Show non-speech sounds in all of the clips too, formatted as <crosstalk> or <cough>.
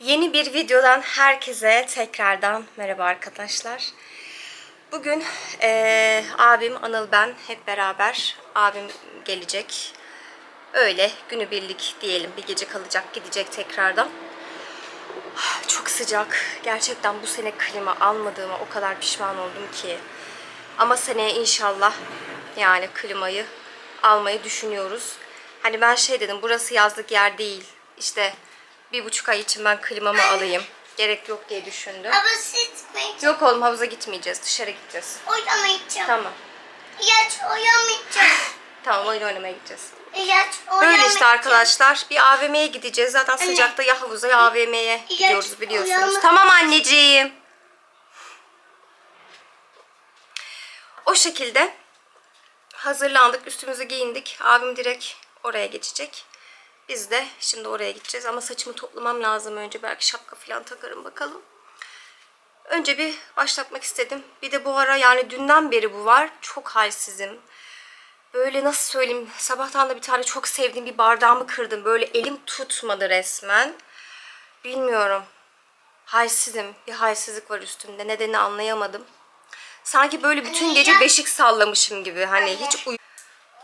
Yeni bir videodan herkese tekrardan merhaba arkadaşlar. Bugün eee, abim Anıl ben hep beraber abim gelecek. Öyle günübirlik diyelim bir gece kalacak gidecek tekrardan. Çok sıcak. Gerçekten bu sene klima almadığıma o kadar pişman oldum ki. Ama seneye inşallah yani klimayı almayı düşünüyoruz. Hani ben şey dedim burası yazlık yer değil. İşte bir buçuk ay için ben klimamı alayım. Gerek yok diye düşündüm. Ama sıçmayacağım. Yok oğlum havuza gitmeyeceğiz. Dışarı gideceğiz. Oynamayacağım. Tamam. İlaç oynamayacağım. <laughs> Tamam oyun oynamaya gideceğiz. İlaç Böyle oynamayacağım. işte arkadaşlar. Bir AVM'ye gideceğiz. Zaten sıcakta ya havuza ya AVM'ye gidiyoruz biliyorsunuz. Tamam anneciğim. O şekilde hazırlandık. Üstümüzü giyindik. Abim direkt oraya geçecek. Biz de şimdi oraya gideceğiz. Ama saçımı toplamam lazım önce. Belki şapka falan takarım bakalım. Önce bir başlatmak istedim. Bir de bu ara yani dünden beri bu var. Çok halsizim. Böyle nasıl söyleyeyim sabahtan da bir tane çok sevdiğim bir bardağımı kırdım. Böyle elim tutmadı resmen. Bilmiyorum. Halsizim. Bir halsizlik var üstümde. Nedenini anlayamadım. Sanki böyle bütün gece beşik sallamışım gibi. Hani hiç uy...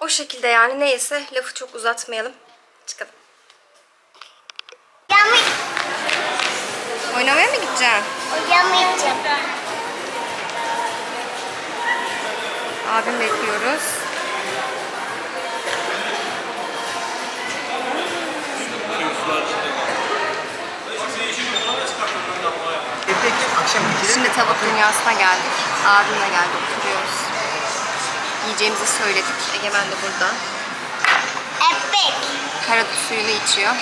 O şekilde yani neyse lafı çok uzatmayalım. Çıkalım. Oynamaya mı gideceksin? Oynamayacağım. Abim bekliyoruz. Şimdi tavuk dünyasına geldik. Abimle geldik. Oturuyoruz. Yiyeceğimizi söyledik. Egemen de burada. Epek. Karadut suyunu içiyor.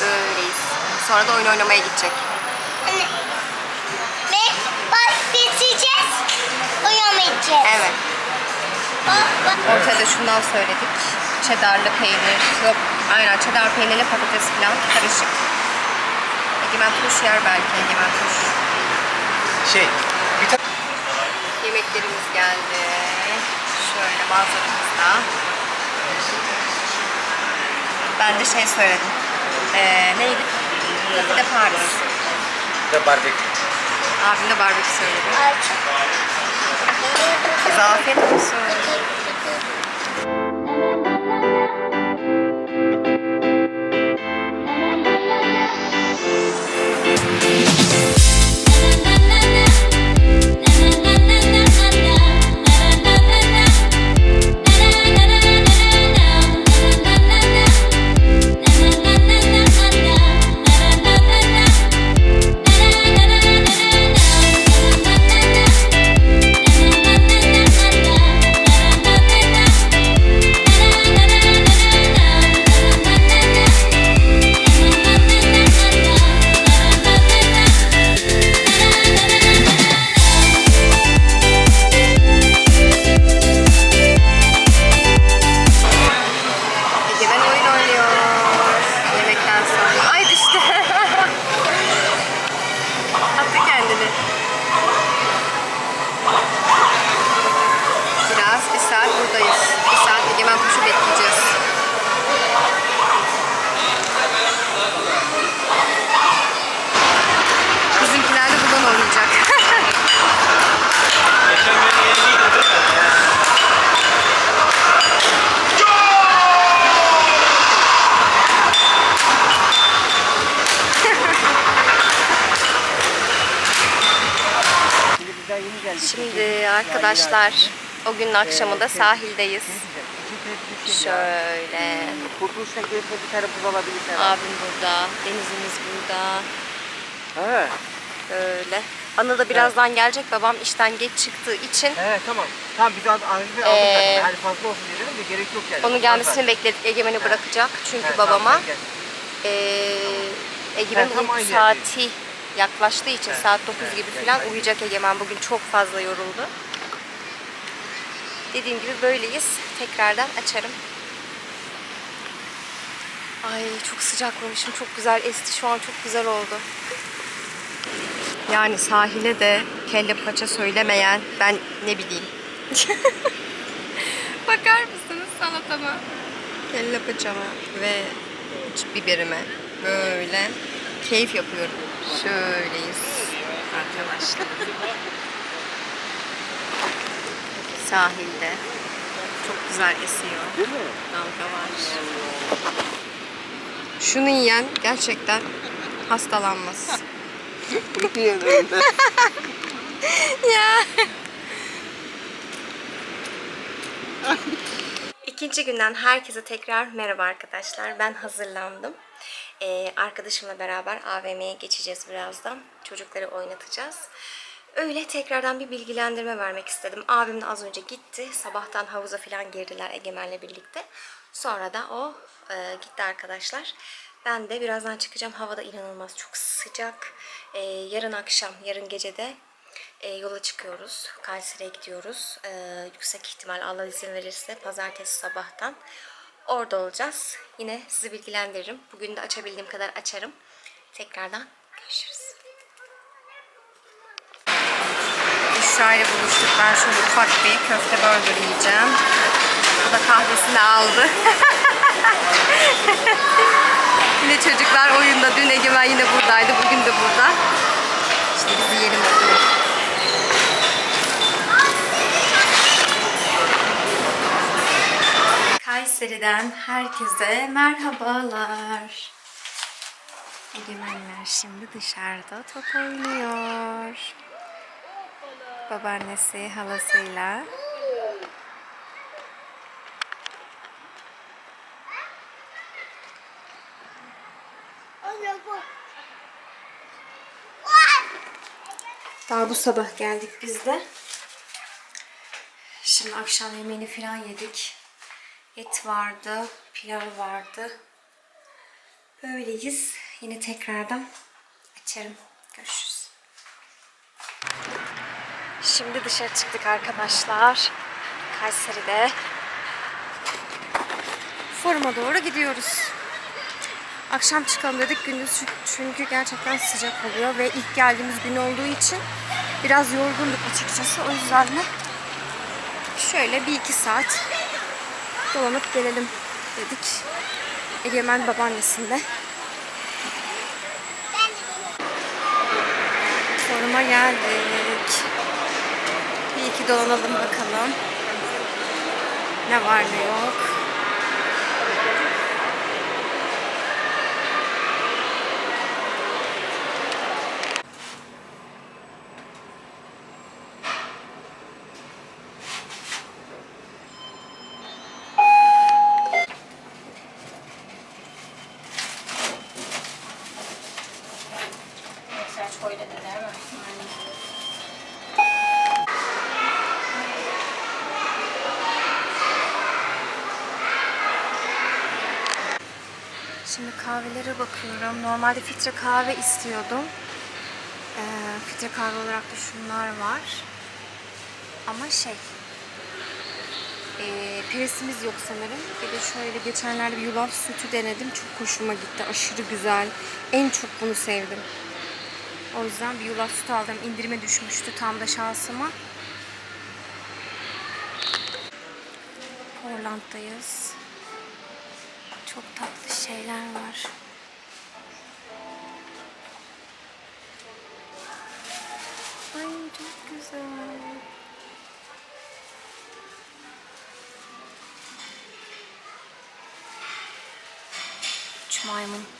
Böyleyiz. Sonra da oyun oynamaya gidecek. Anne. Ve bak biteceğiz. Oynamayacağız. Evet. Ortada şundan söyledik. Cheddarlı peynir. Yok. Aynen cheddar peynirli patates falan karışık. Egemen turş yer belki. Egemen turş. Şey, bir Yemeklerimiz geldi. Şöyle manzaramızda. Ben de şey söyledim. Ee, neydi? Cafe de Paris. de barbekü. Abim de barbekü söyledi. Bize afiyet olsun. Bizden yeni geldik. Şimdi arkadaşlar o günün akşamında sahildeyiz. Şöyle. Kurtuluş'tan gelirse bir tane buz alabilirsin. Abim burada, denizimiz burada. Ha. Böyle. Anıl da birazdan gelecek. Babam işten geç çıktığı için He tamam. Tamam biz aldık aldık Ee, zaten. Hani fazla olsun diye dedim de gerek yok yani. onun gelmesini bekledik. Egemen'i bırakacak. Çünkü He, babama He, tam uyku aynı saati yaklaştığı için He, saat 9 he, gibi he, falan he. uyuyacak Egemen. Bugün çok fazla yoruldu. Dediğim gibi böyleyiz. Tekrardan açarım. Ay çok sıcaklamışım. Çok güzel esti. Şu an çok güzel oldu. Yani sahile de kelle paça söylemeyen ben ne bileyim. <laughs> Bakar mısınız salatama? Kelle paçama ve biberime. Böyle keyif yapıyorum. Şöyleyiz arkadaşlar. Sahilde. Çok güzel esiyor. Dalga var. Şunu yiyen gerçekten hastalanmaz. <laughs> ya. <laughs> İkinci günden herkese tekrar merhaba arkadaşlar. Ben hazırlandım. Ee, arkadaşımla beraber AVM'ye geçeceğiz birazdan. Çocukları oynatacağız. Öyle tekrardan bir bilgilendirme vermek istedim. Abim de az önce gitti. Sabahtan havuza falan girdiler Egemen'le birlikte. Sonra da o e, gitti arkadaşlar. Ben de birazdan çıkacağım. Havada inanılmaz çok sıcak. Ee, yarın akşam, yarın gece de e, yola çıkıyoruz. Kayseri'ye gidiyoruz. E, yüksek ihtimal Allah izin verirse pazartesi sabahtan orada olacağız. Yine sizi bilgilendiririm. Bugün de açabildiğim kadar açarım. Tekrardan görüşürüz. Büşra ile buluştuk. Ben şöyle ufak bir köfte burger yiyeceğim. O da kahvesini aldı. <laughs> yine çocuklar oyunda. Dün Egemen yine buradaydı. Bugün de burada. Şimdi biz yiyelim bakalım. Kayseri'den herkese merhabalar. Egemenler şimdi dışarıda top oynuyor. Babaannesi halasıyla. Daha bu sabah geldik biz de. Şimdi akşam yemeğini falan yedik. Et vardı, pilavı vardı. Böyleyiz. Yine tekrardan açarım. Görüşürüz. Şimdi dışarı çıktık arkadaşlar. Kayseri'de. Foruma doğru gidiyoruz. Akşam çıkalım dedik gündüz çü- çünkü gerçekten sıcak oluyor ve ilk geldiğimiz gün olduğu için biraz yorgunduk açıkçası. O yüzden de şöyle bir iki saat dolanıp gelelim dedik. Egemen babaannesinde. Foruma geldik. Bir iki dolanalım bakalım. Ne var ne yok. Şimdi kahvelere bakıyorum. Normalde filtre kahve istiyordum. Ee, filtre kahve olarak da şunlar var. Ama şey... E, presimiz yok sanırım. Bir de şöyle geçenlerde bir yulaf sütü denedim. Çok hoşuma gitti. Aşırı güzel. En çok bunu sevdim. O yüzden bir yulaf sütü aldım. İndirime düşmüştü tam da şansıma. Portland'dayız. Çok tatlı şeyler var. Ay çok güzel. Üç maymun.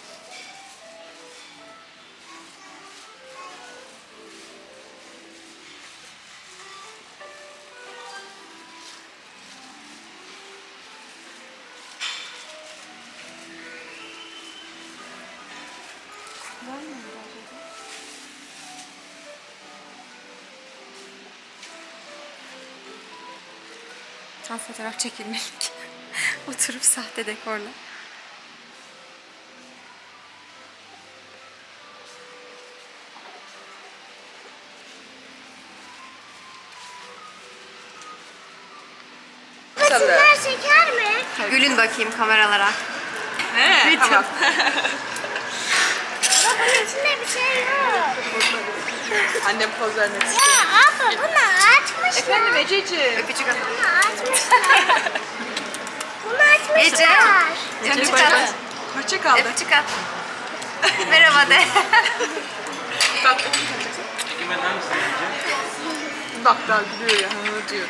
Tam fotoğraf çekilmelik. <laughs> Oturup sahte dekorla. Bunlar şeker mi? Gülün bakayım kameralara. He, tamam. <laughs> Bunun içinde bir şey yok. Annem poz vermek istiyor. Ya abla bunu açmışlar. Efendim Ececiğim. Öpücük at. Bunu açmışlar. bunu açmışlar. Ece. Ece Öpücük at. Hoşça öpücük aldı. Öpücük at. Merhaba de. Bak Bak daha gülüyor ya. Hı diyor.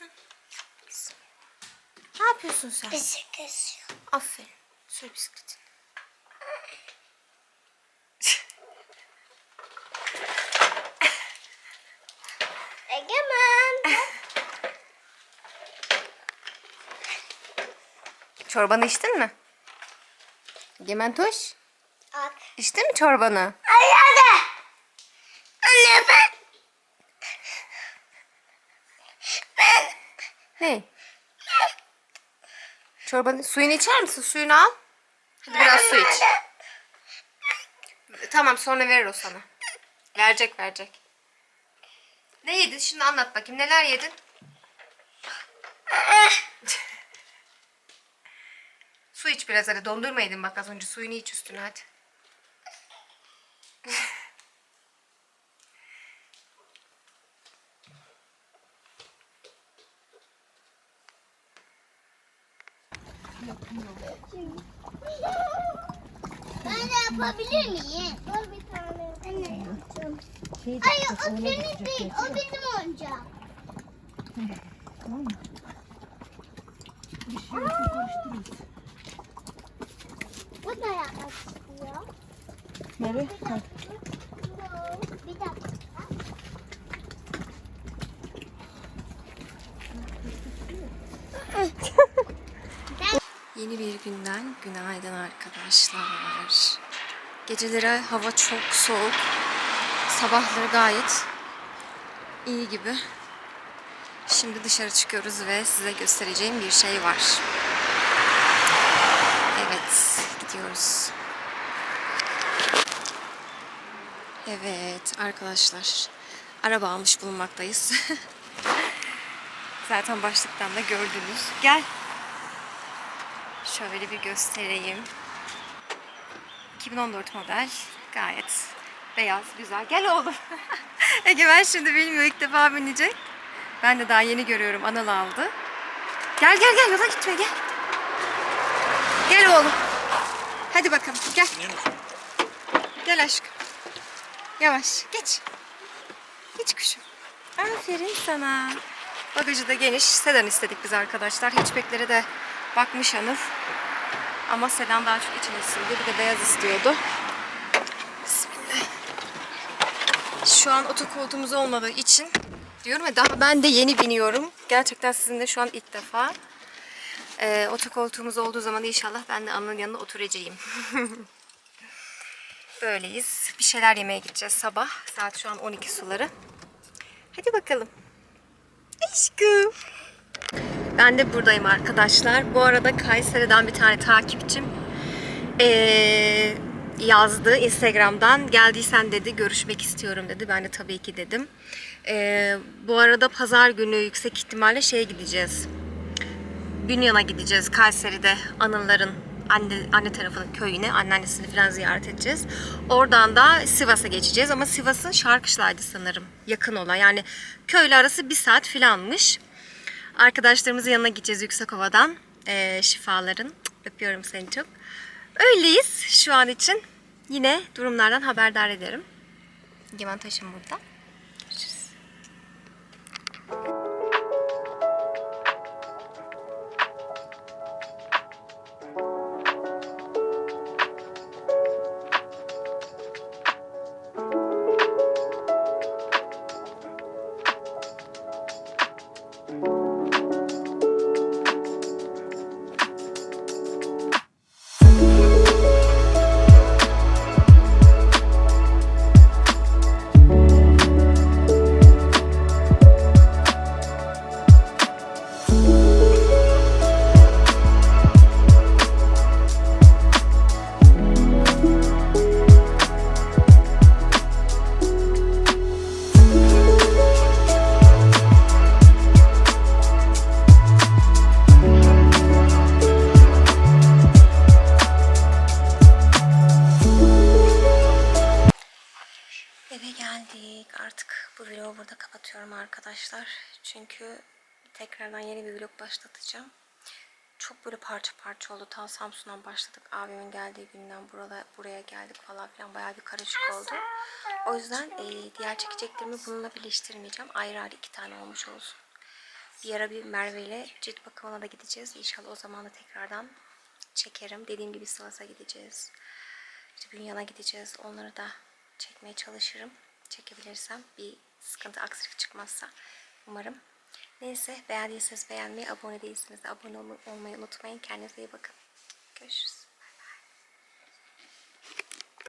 Yapıyorsun? Ne yapıyorsun sen? Bizi kesiyor. Aferin. Sür bisikletini. Egemen. <laughs> Çorbanı içtin mi? Gementoş. Bak. İçtin mi çorbanı? Hadi. Anne ben. Ne? Çorbanı, suyunu içer misin? Suyunu al. Hadi biraz su iç. Tamam sonra verir o sana. Verecek verecek. Ne yedin? Şimdi anlat bakayım. Neler yedin? <laughs> su iç biraz hadi. Dondurma yedin bak az önce. Suyunu iç üstüne hadi. Yapabilir miyim? Dur bir tane. Anne yapacağım. Hayır o senin değil. O benim oyuncağım. Bu da yapmak istiyor. Nereye? Bir dakika. Yeni bir günden günaydın arkadaşlar. Geceleri hava çok soğuk. Sabahları gayet iyi gibi. Şimdi dışarı çıkıyoruz ve size göstereceğim bir şey var. Evet, gidiyoruz. Evet arkadaşlar, araba almış bulunmaktayız. <laughs> Zaten başlıktan da gördünüz. Gel. Şöyle bir göstereyim. 2014 model. Gayet beyaz, güzel. Gel oğlum. <laughs> Egemen şimdi bilmiyor ilk defa binecek. Ben de daha yeni görüyorum. Anıl aldı. Gel gel gel yola gitme gel. Gel oğlum. Hadi bakalım gel. Gel aşkım. Yavaş geç. Geç kuşum. Aferin sana. Bagajı da geniş. Sedan istedik biz arkadaşlar. Hatchback'lere de bakmış Anıl. Ama sedan daha çok içine sindi. Bir de beyaz istiyordu. Bismillah. Şu an otokoltuğumuz olmadığı için diyorum ya daha ben de yeni biniyorum. Gerçekten sizinle şu an ilk defa. Ee, otokoltuğumuz olduğu zaman inşallah ben de Anıl'ın yanına oturacağım. <laughs> Böyleyiz. Bir şeyler yemeye gideceğiz sabah. Saat şu an 12 suları. Hadi bakalım. Aşkım. Ben de buradayım arkadaşlar. Bu arada Kayseri'den bir tane takipçim ee, yazdı Instagram'dan. Geldiysen dedi görüşmek istiyorum dedi. Ben de tabii ki dedim. Ee, bu arada pazar günü yüksek ihtimalle şeye gideceğiz. Bünyan'a gideceğiz Kayseri'de Anılların anne, anne tarafının köyüne, anneannesini falan ziyaret edeceğiz. Oradan da Sivas'a geçeceğiz ama Sivas'ın Şarkışla'ydı sanırım yakın olan. Yani köyle arası bir saat filanmış. Arkadaşlarımızın yanına gideceğiz Yüksekova'dan. Ee, şifaların. Öpüyorum seni çok. Öyleyiz şu an için. Yine durumlardan haberdar ederim. Gemen taşım burada. Tam Samsun'dan başladık. Abimin geldiği günden burada, buraya geldik falan filan. Bayağı bir karışık oldu. O yüzden e, diğer çekeceklerimi bununla birleştirmeyeceğim. Ayrı ayrı iki tane olmuş olsun. Bir ara bir Merve ile cilt bakımına da gideceğiz. İnşallah o zaman da tekrardan çekerim. Dediğim gibi Sivas'a gideceğiz. İşte Bünyan'a gideceğiz. Onları da çekmeye çalışırım. Çekebilirsem bir sıkıntı aksilik çıkmazsa umarım. Neyse beğendiyseniz beğenmeyi, abone değilseniz de abone ol- olmayı unutmayın. Kendinize iyi bakın. Görüşürüz.